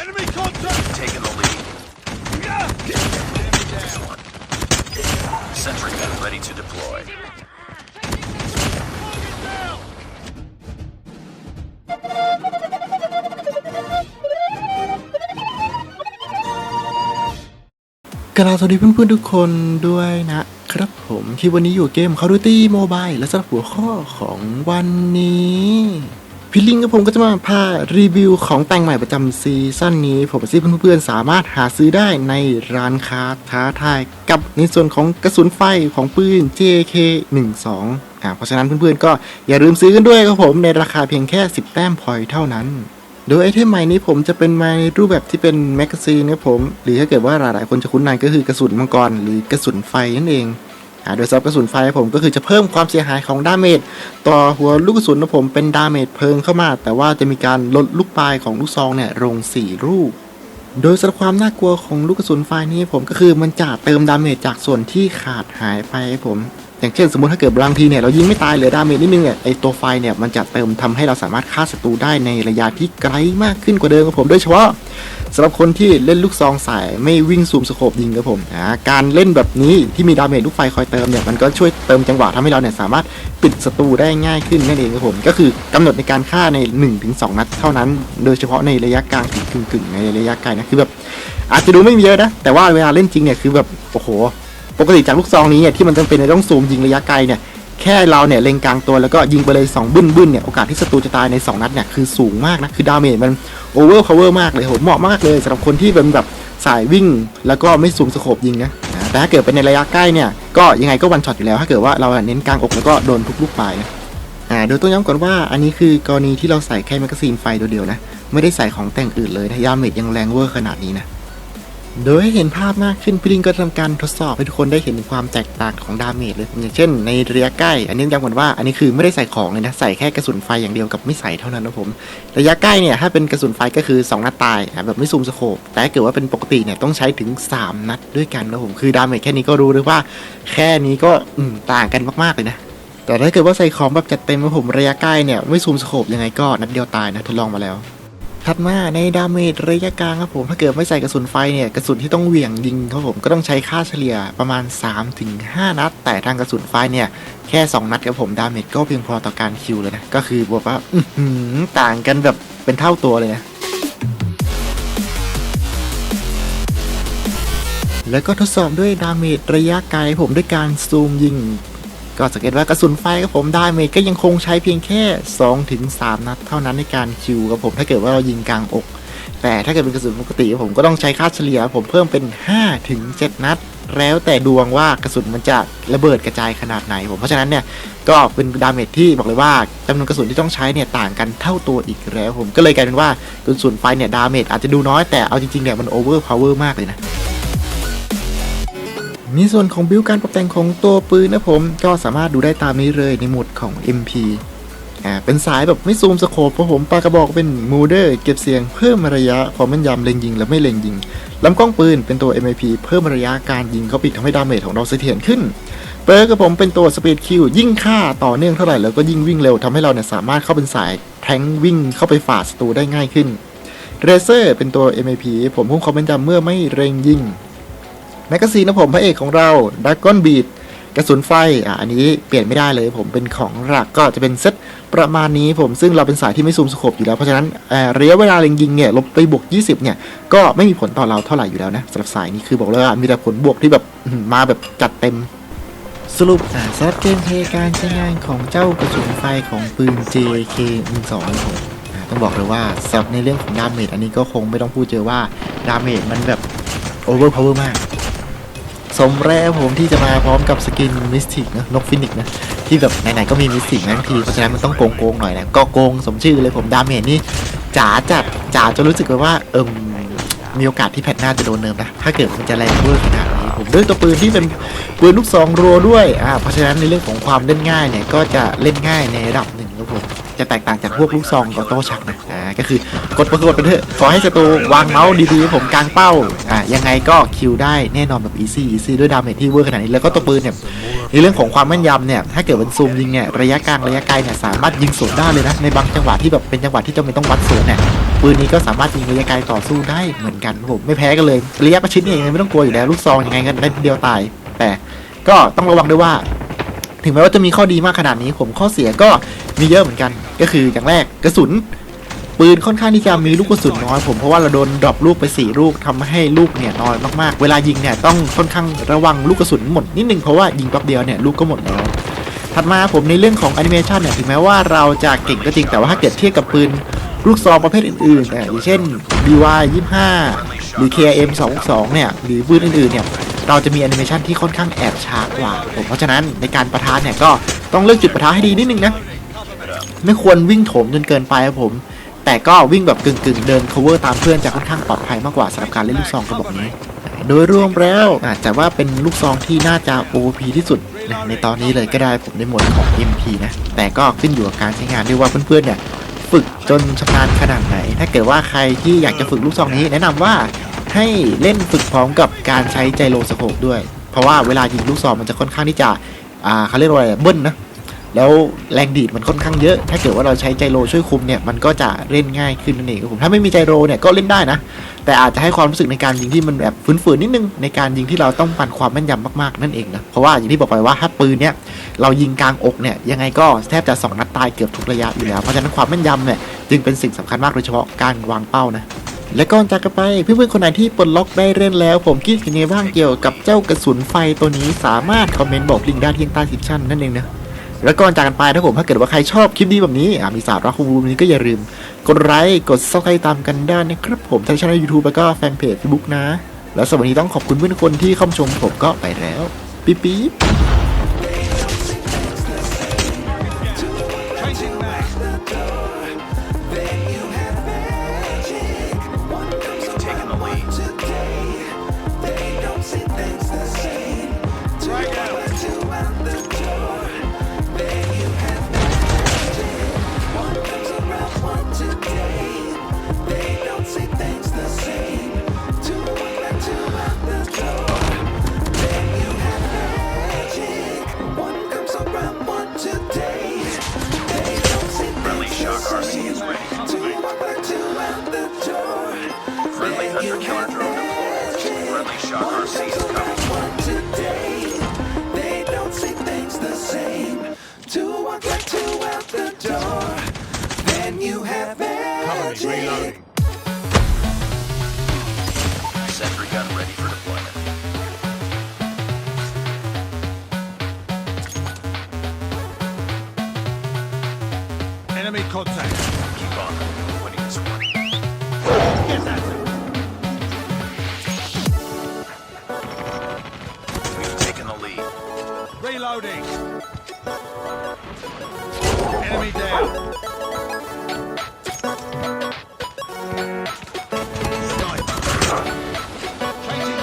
Enemy contact. Taking the lead. Sentry gun ready to deploy. กราบสวัสดีเพื่อนๆทุกคนด้วยนะครับผมที่วันนี้อยู่เกม Call of Duty Mobile และสำหรับหัวข้อของวันนี้พี่ลิงกับผมก็จะมาพารีวิวของแต่งใหม่ประจำซีซั่นนี้ ผมที่เพื่อนๆสามารถหาซื้อได้ในร้านค้าท้าทายกับในส่วนของกระสุนไฟของปืน JK12 อ่าเพราะฉะนั้นเพื่อนๆก็อย่าลืมซื้อกันด้วยครับผมในราคาเพียงแค่ 10 แต้มพอยต์เท่านั้น โดยไอเทมใหม่นี้ผมจะเป็นมาในรูปแบบที่เป็นแมกกาซีนนะครับผม หรือถ้าเกิดว่าหลายๆคนจะคุ้นนานก็คือกระสุนมังกรหรือกระสุนไฟนั่นเองโดยสำหรับกระสุนไฟผมก็คือจะเพิ่มความเสียหายของดาเมจต่อหัวลูกกระสุนนะผมเป็นดาเมจเพลิงเข้ามา แต่ว่าจะมีการลดลูกปลายของลูกซองเนี่ยลง 4 ลูก โดยสำหรับความน่ากลัวของลูกกระสุนไฟนี้ผมก็คือมันจะเติมดาเมจจากส่วนที่ขาดหายไปผม อย่างเช่นสมมติถ้าเกิดบางทีเนี่ยเรายิงไม่ตายเหลือดาเมจนิดนึงเนี่ยไอตัวไฟเนี่ยมันจะเติมทำให้เราสามารถฆ่าศัตรูได้ในระยะที่ไกลมากขึ้นกว่าเดิมครับผมโดยเฉพาะสำหรับคนที่เล่นลูกซองสายไม่วิ่งซูมสโคปยิงครับผมอ่าการเล่นแบบนี้ที่มีดาเมจลูกไฟคอยเติมเนี่ยมันก็ช่วยเติมจังหวะทำให้เราเนี่ยสามารถปิดศัตรูได้ง่ายขึ้นนั่นเองครับผมก็คือกำหนดในการฆ่าใน 1-2 นัดเท่านั้น โดยเฉพาะในระยะกลางถึงกึ่งๆในระยะไกลนะคือแบบอาจจะดูไม่มีเยอะนะแต่ว่าเวลาเล่นจริงเนี่ยคือแบบโอ้โห ปกติจากลูกซองนี้เนี่ยที่มันจำเป็นจะต้องซูมยิงระยะไกลเนี่ยแค่เราเนี่ยเล็งกลางตัวแล้วก็ยิงไปเลย2บึ้นบึ้นเนี่ยโอกาสที่ศัตรูจะตายใน 2 นัดเนี่ยคือสูงมากนะคือดาเมจมันโอเวอร์พาวเวอร์มากเลยโหเหมาะมากเลยสำหรับคนที่เป็นแบบสายวิ่ง แล้วก็ไม่ซูมสโคปยิงนะแต่ถ้าเกิดเป็นในระยะใกล้เนี่ยก็ยังไงก็วันช็อตอยู่แล้ว ถ้าเกิดว่าเราเน้นกลางอกแล้วก็โดนทุกลูกปลายนะอ่าโดยต้องย้ำก่อนว่าอันนี้คือกรณีที่เราใส่แค่แมกกาซีนไฟตัวเดียวนะไม่ได้ใส่ของแต่งอื่นเลยนะดาเมจยังแรงเวอร์ขนาดนี้นะ โดยให้เห็นภาพมากขึ้นพี่ลิงก็ทำการทดสอบให้ทุกคนได้เห็นถึงความแตกต่างของดาเมจเลยอย่างเช่น ในระยะใกล้ อันนี้ย้ำก่อนว่าอันนี้คือไม่ได้ใส่ของเลยนะใส่แค่กระสุนไฟอย่างเดียวกับไม่ใส่เท่านั้นนะผม ระยะใกล้เนี่ยถ้าเป็นกระสุนไฟก็คือ 2 นัดตายแบบไม่ซูมสโคปแต่ถ้าเกิดว่าเป็นปกติเนี่ยต้องใช้ถึง 3 นัดด้วยกันนะผมคือดาเมจแค่นี้ก็รู้เลยว่า แค่นี้ก็ต่างกันมากๆเลยนะแต่ถ้าเกิดว่าใส่ของแบบจัดเต็มนะผมระยะใกล้เนี่ยไม่ซูมสโคปยังไงก็นัดเดียวตายนะทดลองมาแล้ว ถัดมาในดาเมจระยะกลางครับผมถ้าเกิดไม่ใส่กระสุนไฟเนี่ยกระสุนที่ต้องเหวี่ยงยิงครับผมก็ต้องใช้ค่าเฉลี่ยประมาณ 3-5 นัด แต่ทางกระสุนไฟเนี่ยแค่ 2 นัดครับผมดาเมจก็เพียงพอต่อการคิวเลยนะก็คือบอกว่าต่างกันแบบเป็นเท่าตัวเลยนะแล้วก็ทดสอบด้วยดาเมจระยะไกลผมด้วยการซูมยิง ก็สังเกตว่ากระสุนไฟกับผมไดาเมจก็ยังคงใช้เพียงแค่ 2-3ถึง3นัดเท่านั้นในการคิวกับผมถ้าเกิดว่าเรายิงกลางอก แต่ถ้าเกิดเป็นกระสุนปกติผมก็ต้องใช้ค่าเฉลี่ยผมเพิ่มเป็น5ถึง7นัด แล้วแต่ดวงว่ากระสุนมันจะระเบิดกระจายขนาดไหนผมเพราะฉะนั้นเนี่ยก็เป็นดาเมจที่บอกเลยว่าจำนวนกระสุนที่ต้องใช้เนี่ยต่างกันเท่าตัวอีกแล้ว ผมก็เลยกลายเป็นว่ากระสุนไฟเนี่ยดาเมจอาจจะดูน้อยแต่เอาจริงๆเนี่ยมันโอเวอร์พาวเวอร์มากเลยนะ ในส่วนของบิวการปรับแต่งของตัวปืนนะผมก็สามารถดูได้ตามนี้เลยในหมวดของ MP อ่าเป็นสายแบบไม่ซูมสโคปเพราะผมปากกระบอกเป็นมูเดอร์เก็บเสียงเพิ่มระยะความแม่นยำเล็งยิงและไม่เล็งยิงลำกล้องปืนเป็นตัว MIP เพิ่มระยะการยิงเขาปิดทำให้ดาเมจของเราเสถียรขึ้นเปิร์กกับผมเป็นตัวสปีดคิวยิ่งฆ่าต่อเนื่องเท่าไหร่แล้วก็ยิ่งวิ่งเร็วทำให้เราเนี่ยสามารถเข้าเป็นสายแทงวิ่งเข้าไปฝ่าศัตรูได้ง่ายขึ้นเรเซอร์เป็นตัว MIP ผมพิ่มความแม่นยำเมื่อไม่เล็งยิง แมกกาซีนนะผมพระเอกของเราดักก้อนบีดกระสุนไฟอะอันนี้เปลี่ยนไม่ได้เลยผมเป็นของหลักก็จะเป็นเซตประมาณนี้ผมซึ่งเราเป็นสายที่ไม่ซูมสโคปอยู่แล้ว เพราะฉะนั้นเออระยะเวลาเล็งยิงเนี่ยลบไปบวก 20 เนี่ย ก็ไม่มีผลต่อเราเท่าไหร่อยู่แล้วนะสำหรับสายนี้คือบอกเลยว่ามีแต่ผลบวกที่แบบมาแบบจัดเต็มสรุปอ่าสำหรับเกมเพย์การใช้งานของเจ้ากระสุนไฟของปืน JK12 ผมต้องบอกเลยว่าสำหรับในเรื่องของดาเมจอันนี้ก็คงไม่ต้องพูดเจอว่าดาเมจมันแบบโอเวอร์พาวเวอร์มาก สมแรกผมที่จะมาพร้อมกับสกินมิสติกนะนกฟินิกนะที่แบบไหนๆก็มีมิสติกนะทั้งทีเพราะฉะนั้นมันต้องโกงๆหน่อยนะก็โกงสมชื่อเลยผมดาเมจนี่จ๋าจัดจ๋าจนรู้สึกเลยว่าเอิมมีโอกาสที่แพทหน้าจะโดนเนิร์ฟนะถ้าเกิดมันจะแรงเวอร์ขนาดนี้ผมด้วยตัวปืนที่เป็นปืนลูกซองรัวด้วยอ่าเพราะฉะนั้นในเรื่องของความเล่นง่ายเนี่ยก็จะเล่นง่ายในระดับหนึ่งครับผมจะแตกต่างจากพวกลูกซองออโต้ชักนะาก็คือกดประกดไปเถอะขอให้ศัตรูวางเมาส์ดีๆผมกลางเป้าอะยังไงก็คิวได้แน่นอนแบบอีซี่อีซี่ด้วยดาเมจที่เวอร์ขนาดนี้แล้วก็ตัวปืนเนี่ยในเรื่องของความแม่นยำเนี่ยถ้าเกิดมันซูมยิงเนี่ยระยะกลางระยะไกลเนี่ยสามารถยิงสวนได้เลยนะในบางจังหวะที่แบบเป็นจังหวะที่จำเป็นต้องวัดสวนเนี่ยปืนนี้ก็สามารถยิงระยะไกลต่อสู้ได้เหมือนกันผมไม่แพ้กันเลยระยะประชิดนี่ยยังไงไม่ต้องกลัวอยู่แล้วลูกซองยังไงก็ได้เดียวตาย แต่ก็ต้องระวังด้วยว่า ถึงแม้ว่าจะมีข้อดีมากขนาดนี้ผมข้อเสียก็มีเยอะเหมือนกัน ก็คืออย่างแรกกระสุน ปืนค่อนข้างที่จะมีลูกกระสุนน้อยผมเพราะว่าเราโดนดรอปลูกไปสี่ลูกทำให้ลูกเนี่ยน้อยมากๆ เวลายิงเนี่ยต้องค่อนข้างระวังลูกกระสุนหมดนิดนึงเพราะว่ายิงแป๊บเดียวเนี่ยลูกก็หมดแล้วถัดมาผมในเรื่องของแอนิเมชันเนี่ยถึงแม้ว่าเราจะเก่งก็จริงแต่ว่าถ้าเกิดเทียบกับปืนลูกซองประเภทอื่นๆอย่างเช่น DY 25 หรือ KM 22เนี่ยหรือปืนอื่นๆเนี่ยเราจะมีแอนิเมชันที่ค่อนข้างแอบช้ากว่าผมเพราะฉะนั้นในการประทานเนี่ยก็ต้องเลือกจุดประทะให้ดีนิดนึงนะ ไม่ควรวิ่งโถมจนเกินไปครับผม แต่ก็วิ่งแบบกึ่งๆ เดิน cover ตามเพื่อนจะค่อนข้างปลอดภัยมากกว่าสำหรับการเล่นลูกซองกระบอกนี้ โดยรวมแล้วอาจจะว่าเป็นลูกซองที่น่าจะ OP ที่สุดนะในตอนนี้เลยก็ได้ผมในหมวดของ MP นะ แต่ก็ขึ้นอยู่กับการใช้งานด้วยว่าเพื่อนๆเนี่ยฝึกจนชำนาญขนาดไหน ถ้าเกิดว่าใครที่อยากจะฝึกลูกซองนี้ แนะนำว่าให้เล่นฝึกพร้อมกับการใช้ไจโรสโคปด้วย เพราะว่าเวลายิงลูกซองมันจะค่อนข้างที่จะอ่าเขาเรียกว่าอะไรเบิ้ลนะ แล้วแรงดีดมันค่อนข้างเยอะ ถ้าเกิดว่าเราใช้ไจโรช่วยคุมเนี่ยมันก็จะเล่นง่ายขึ้นนั่นเองครับผมถ้าไม่มีไจโรเนี่ยก็เล่นได้นะ แต่อาจจะให้ความรู้สึกในการยิงที่มันแบบฝืนๆนิดนึงในการยิงที่เราต้องปั่นความแม่นยำมากๆนั่นเองนะเพราะว่าอย่างที่บอกไปว่าถ้าปืนเนี่ยเรายิงกลางอกเนี่ยยังไงก็แทบจะสองนัดตายเกือบทุกระยะอยู่แล้วเพราะฉะนั้นความแม่นยำเนี่ยจึงเป็นสิ่งสำคัญมากโดยเฉพาะการวางเป้านะและก่อนจากกันไปเพื่อนๆคนไหนที่ปลดล็อกได้เล่นแล้ว ผมคิดยังไงบ้างเกี่ยวกับเจ้ากระสุนไฟตัวนี้สามารถคอมเมนต์บอกลิงก์ด้ที่ใต้คลิปชั่นนั่นเองนะ แล้วก่อนจากกันไปถ้าผมถ้าเกิดว่าใครชอบคลิปดีแบบนี้มีสาระคุ้มนี้ก็อย่าลืม กดไลค์กดซับสไครต์ตามกันได้นะครับผมทั้งช่องยูทูบแล้วก็แฟนเพจเฟซบุ๊กนะ แล้วสวัสดีต้องขอบคุณเพื่อนทุกคนที่เข้ามาชมผมก็ไปแล้ว ปิ๊บปิ๊บ Friendly Hunter Killer drone deployed. Friendly Shock RC coming. Today, they don't see things the same. Two out the door. Then you have magic. Colony reloading. Sentry gun ready for deployment. Enemy contact. Reloading. Enemy down.